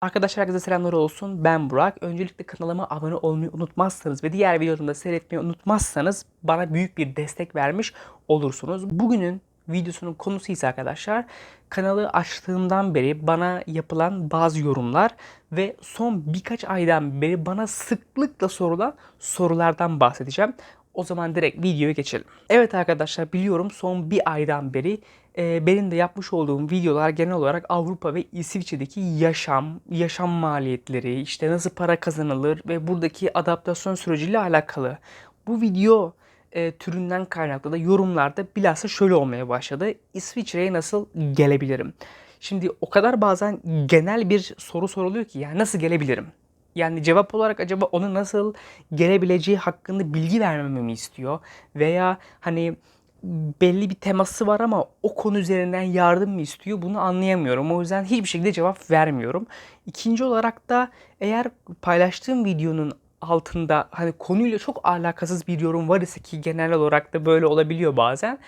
Arkadaşlar herkese selamlar olsun. Ben Burak. Öncelikle kanalıma abone olmayı unutmazsanız ve diğer videolarımı da seyretmeyi unutmazsanız bana büyük bir destek vermiş olursunuz. Bugünün videosunun konusu ise arkadaşlar kanalı açtığımdan beri bana yapılan bazı yorumlar ve son birkaç aydan beri bana sıklıkla sorulan sorulardan bahsedeceğim. O zaman direkt videoya geçelim. Evet arkadaşlar biliyorum son bir aydan beri e, benim de yapmış olduğum videolar genel olarak Avrupa ve İsviçre'deki yaşam, yaşam maliyetleri, işte nasıl para kazanılır ve buradaki adaptasyon süreciyle alakalı. Bu video e, türünden kaynaklı da yorumlarda bilhassa şöyle olmaya başladı. İsviçre'ye nasıl gelebilirim? Şimdi o kadar bazen genel bir soru soruluyor ki yani nasıl gelebilirim? Yani cevap olarak acaba onu nasıl gelebileceği hakkında bilgi vermemi mi istiyor? Veya hani belli bir teması var ama o konu üzerinden yardım mı istiyor bunu anlayamıyorum. O yüzden hiçbir şekilde cevap vermiyorum. İkinci olarak da eğer paylaştığım videonun altında hani konuyla çok alakasız bir yorum var ise ki genel olarak da böyle olabiliyor bazen.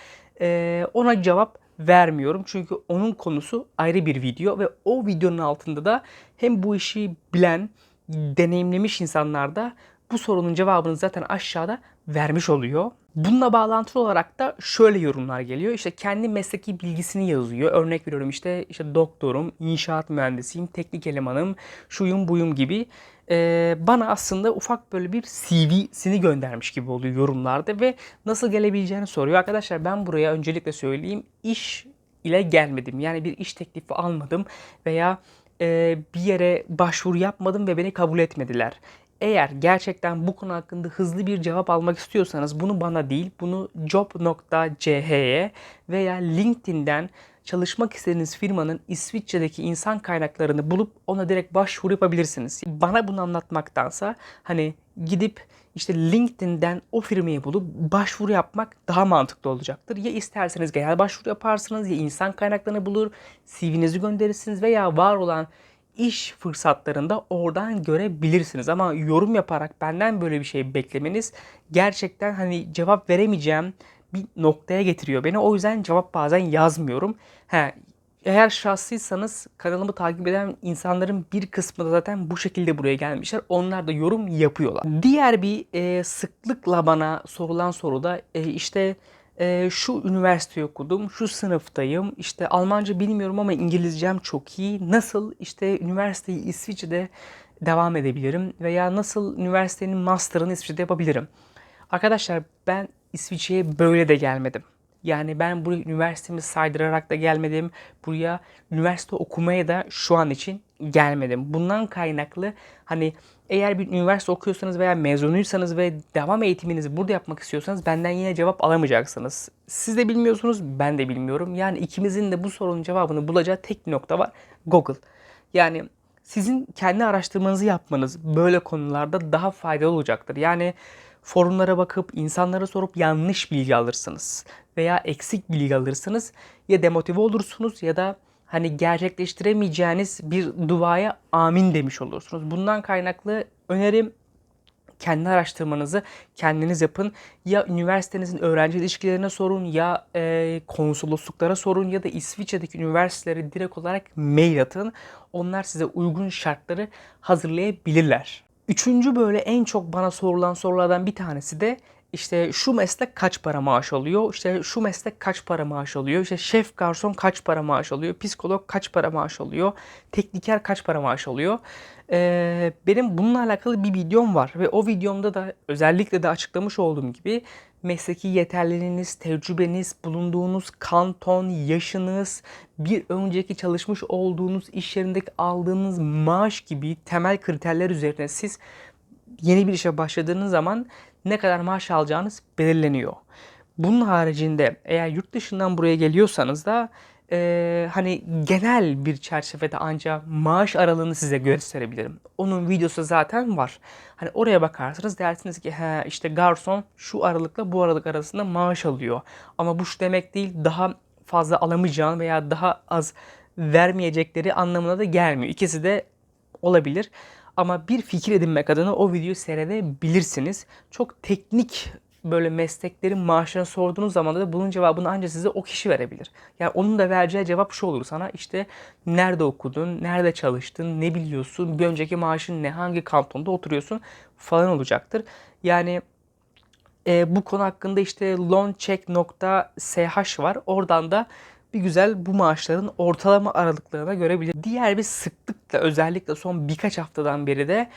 ona cevap vermiyorum. Çünkü onun konusu ayrı bir video ve o videonun altında da hem bu işi bilen, deneyimlemiş insanlar da bu sorunun cevabını zaten aşağıda vermiş oluyor. Bununla bağlantılı olarak da şöyle yorumlar geliyor. İşte kendi mesleki bilgisini yazıyor. Örnek veriyorum işte işte doktorum, inşaat mühendisiyim, teknik elemanım, şuyum buyum gibi. Ee, bana aslında ufak böyle bir CV'sini göndermiş gibi oluyor yorumlarda ve nasıl gelebileceğini soruyor. Arkadaşlar ben buraya öncelikle söyleyeyim iş ile gelmedim. Yani bir iş teklifi almadım veya e, bir yere başvuru yapmadım ve beni kabul etmediler. Eğer gerçekten bu konu hakkında hızlı bir cevap almak istiyorsanız bunu bana değil, bunu job.ch'ye veya LinkedIn'den çalışmak istediğiniz firmanın İsviçre'deki insan kaynaklarını bulup ona direkt başvuru yapabilirsiniz. Bana bunu anlatmaktansa hani gidip işte LinkedIn'den o firmayı bulup başvuru yapmak daha mantıklı olacaktır. Ya isterseniz genel başvuru yaparsınız ya insan kaynaklarını bulur, CV'nizi gönderirsiniz veya var olan iş fırsatlarında oradan görebilirsiniz. Ama yorum yaparak benden böyle bir şey beklemeniz gerçekten hani cevap veremeyeceğim bir noktaya getiriyor beni. O yüzden cevap bazen yazmıyorum. He, eğer şahsıysanız kanalımı takip eden insanların bir kısmı da zaten bu şekilde buraya gelmişler. Onlar da yorum yapıyorlar. Diğer bir e, sıklıkla bana sorulan soru da e, işte e, şu üniversite okudum, şu sınıftayım, işte Almanca bilmiyorum ama İngilizcem çok iyi. Nasıl işte üniversiteyi İsviçre'de devam edebilirim veya nasıl üniversitenin master'ını İsviçre'de yapabilirim? Arkadaşlar ben İsviçre'ye böyle de gelmedim. Yani ben buraya üniversitemi saydırarak da gelmedim. Buraya üniversite okumaya da şu an için gelmedim. Bundan kaynaklı hani eğer bir üniversite okuyorsanız veya mezunuysanız ve devam eğitiminizi burada yapmak istiyorsanız benden yine cevap alamayacaksınız. Siz de bilmiyorsunuz, ben de bilmiyorum. Yani ikimizin de bu sorunun cevabını bulacağı tek bir nokta var. Google. Yani sizin kendi araştırmanızı yapmanız böyle konularda daha faydalı olacaktır. Yani forumlara bakıp insanlara sorup yanlış bilgi alırsınız veya eksik bilgi alırsınız ya demotive olursunuz ya da hani gerçekleştiremeyeceğiniz bir duaya amin demiş olursunuz. Bundan kaynaklı önerim kendi araştırmanızı kendiniz yapın. Ya üniversitenizin öğrenci ilişkilerine sorun ya e, konsolosluklara sorun ya da İsviçre'deki üniversitelere direkt olarak mail atın. Onlar size uygun şartları hazırlayabilirler. Üçüncü böyle en çok bana sorulan sorulardan bir tanesi de işte şu meslek kaç para maaş alıyor? İşte şu meslek kaç para maaş alıyor? İşte şef garson kaç para maaş alıyor? Psikolog kaç para maaş alıyor? Tekniker kaç para maaş alıyor? Ee, benim bununla alakalı bir videom var ve o videomda da özellikle de açıklamış olduğum gibi mesleki yeterliliğiniz, tecrübeniz, bulunduğunuz kanton, yaşınız, bir önceki çalışmış olduğunuz iş yerindeki aldığınız maaş gibi temel kriterler üzerine siz yeni bir işe başladığınız zaman ne kadar maaş alacağınız belirleniyor. Bunun haricinde eğer yurt dışından buraya geliyorsanız da e, hani genel bir çerçevede ancak maaş aralığını size gösterebilirim. Onun videosu zaten var. Hani oraya bakarsınız dersiniz ki he işte garson şu aralıkla bu aralık arasında maaş alıyor. Ama bu şu demek değil daha fazla alamayacağın veya daha az vermeyecekleri anlamına da gelmiyor. İkisi de olabilir. Ama bir fikir edinmek adına o videoyu seyredebilirsiniz. Çok teknik böyle mesleklerin maaşlarını sorduğunuz zaman da bunun cevabını ancak size o kişi verebilir. Yani onun da vereceği cevap şu olur sana işte nerede okudun, nerede çalıştın, ne biliyorsun, bir önceki maaşın ne, hangi kantonda oturuyorsun falan olacaktır. Yani e, bu konu hakkında işte loancheck.sh var. Oradan da bir güzel bu maaşların ortalama aralıklarına görebilir. Diğer bir sıklıkla özellikle son birkaç haftadan beri de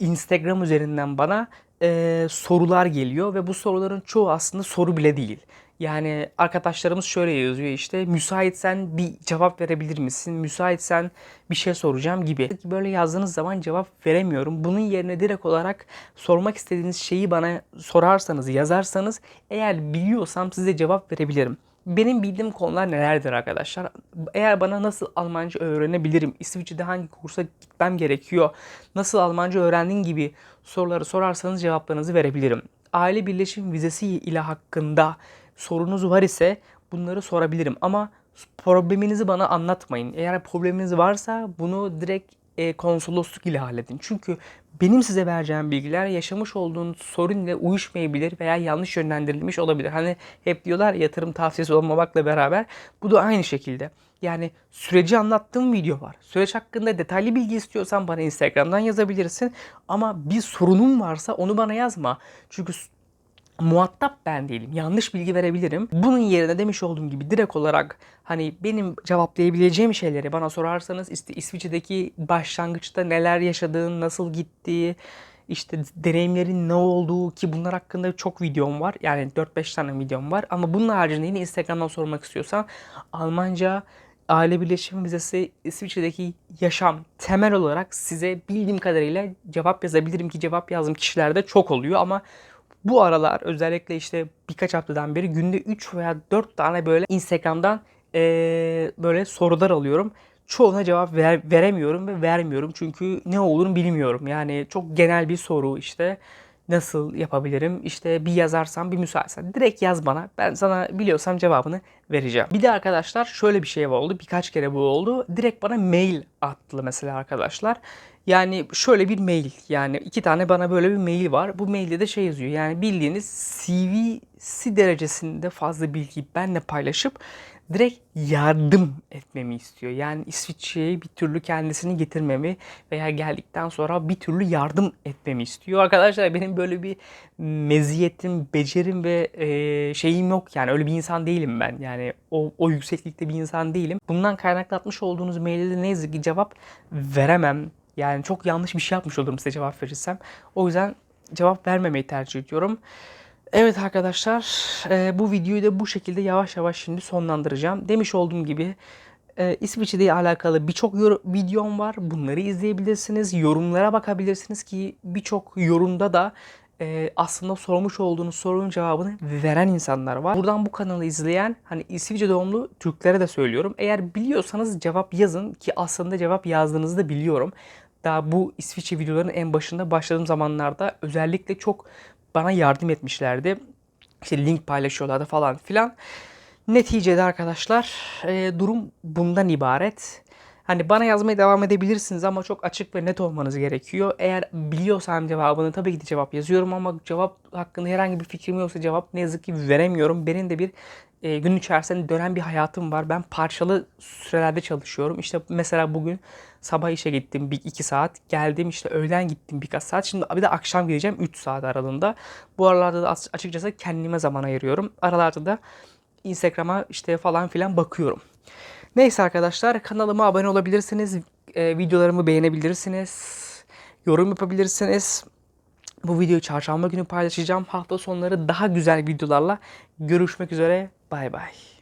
Instagram üzerinden bana e, sorular geliyor ve bu soruların çoğu aslında soru bile değil. Yani arkadaşlarımız şöyle yazıyor işte müsaitsen bir cevap verebilir misin? Müsaitsen bir şey soracağım gibi. Böyle yazdığınız zaman cevap veremiyorum. Bunun yerine direkt olarak sormak istediğiniz şeyi bana sorarsanız, yazarsanız eğer biliyorsam size cevap verebilirim. Benim bildiğim konular nelerdir arkadaşlar? Eğer bana nasıl Almanca öğrenebilirim? İsviçre'de hangi kursa gitmem gerekiyor? Nasıl Almanca öğrendin gibi soruları sorarsanız cevaplarınızı verebilirim. Aile birleşim vizesi ile hakkında sorunuz var ise bunları sorabilirim ama probleminizi bana anlatmayın. Eğer probleminiz varsa bunu direkt e, konsolosluk ile halledin. Çünkü benim size vereceğim bilgiler yaşamış olduğunuz sorun ile uyuşmayabilir veya yanlış yönlendirilmiş olabilir. Hani hep diyorlar ya, yatırım tavsiyesi olmamakla beraber bu da aynı şekilde. Yani süreci anlattığım video var. Süreç hakkında detaylı bilgi istiyorsan bana Instagram'dan yazabilirsin. Ama bir sorunun varsa onu bana yazma. Çünkü muhatap ben değilim. Yanlış bilgi verebilirim. Bunun yerine demiş olduğum gibi direkt olarak hani benim cevaplayabileceğim şeyleri bana sorarsanız işte İsviçre'deki başlangıçta neler yaşadığın, nasıl gittiği, işte deneyimlerin ne olduğu ki bunlar hakkında çok videom var. Yani 4-5 tane videom var. Ama bunun haricinde yine Instagram'dan sormak istiyorsan Almanca aile birleşimi vizesi İsviçre'deki yaşam temel olarak size bildiğim kadarıyla cevap yazabilirim ki cevap yazdığım kişilerde çok oluyor ama bu aralar özellikle işte birkaç haftadan beri günde 3 veya 4 tane böyle Instagram'dan ee, böyle sorular alıyorum. Çoğuna cevap ver, veremiyorum ve vermiyorum çünkü ne olduğunu bilmiyorum. Yani çok genel bir soru işte nasıl yapabilirim? İşte bir yazarsam bir müsaitsen direkt yaz bana. Ben sana biliyorsam cevabını vereceğim. Bir de arkadaşlar şöyle bir şey oldu. Birkaç kere bu oldu. Direkt bana mail attı mesela arkadaşlar. Yani şöyle bir mail yani iki tane bana böyle bir mail var. Bu mailde de şey yazıyor yani bildiğiniz CV'si derecesinde fazla bilgiyi benle paylaşıp direkt yardım etmemi istiyor. Yani İsviçre'ye bir türlü kendisini getirmemi veya geldikten sonra bir türlü yardım etmemi istiyor. Arkadaşlar benim böyle bir meziyetim, becerim ve e, şeyim yok yani öyle bir insan değilim ben. Yani o, o yükseklikte bir insan değilim. Bundan kaynaklatmış olduğunuz mailde de ne yazık ki cevap veremem. Yani çok yanlış bir şey yapmış olurum size cevap verirsem. O yüzden cevap vermemeyi tercih ediyorum. Evet arkadaşlar e, bu videoyu da bu şekilde yavaş yavaş şimdi sonlandıracağım. Demiş olduğum gibi e, İsviçre ile alakalı birçok videom var. Bunları izleyebilirsiniz. Yorumlara bakabilirsiniz ki birçok yorumda da e, aslında sormuş olduğunuz sorunun cevabını veren insanlar var. Buradan bu kanalı izleyen hani İsviçre doğumlu Türklere de söylüyorum. Eğer biliyorsanız cevap yazın ki aslında cevap yazdığınızı da biliyorum. Daha bu İsviçre videolarının en başında başladığım zamanlarda özellikle çok bana yardım etmişlerdi. İşte link paylaşıyorlardı falan filan. Neticede arkadaşlar e, durum bundan ibaret. Hani bana yazmaya devam edebilirsiniz ama çok açık ve net olmanız gerekiyor. Eğer biliyorsam cevabını tabii ki de cevap yazıyorum ama cevap hakkında herhangi bir fikrim yoksa cevap ne yazık ki veremiyorum. Benim de bir e, gün içerisinde dönen bir hayatım var. Ben parçalı sürelerde çalışıyorum. İşte mesela bugün sabah işe gittim bir iki saat. Geldim işte öğlen gittim birkaç saat. Şimdi bir de akşam gideceğim 3 saat aralığında. Bu aralarda da açıkçası kendime zaman ayırıyorum. Aralarda da Instagram'a işte falan filan bakıyorum. Neyse arkadaşlar kanalıma abone olabilirsiniz. E, videolarımı beğenebilirsiniz. Yorum yapabilirsiniz. Bu videoyu çarşamba günü paylaşacağım. Hafta sonları daha güzel videolarla görüşmek üzere. Bay bay.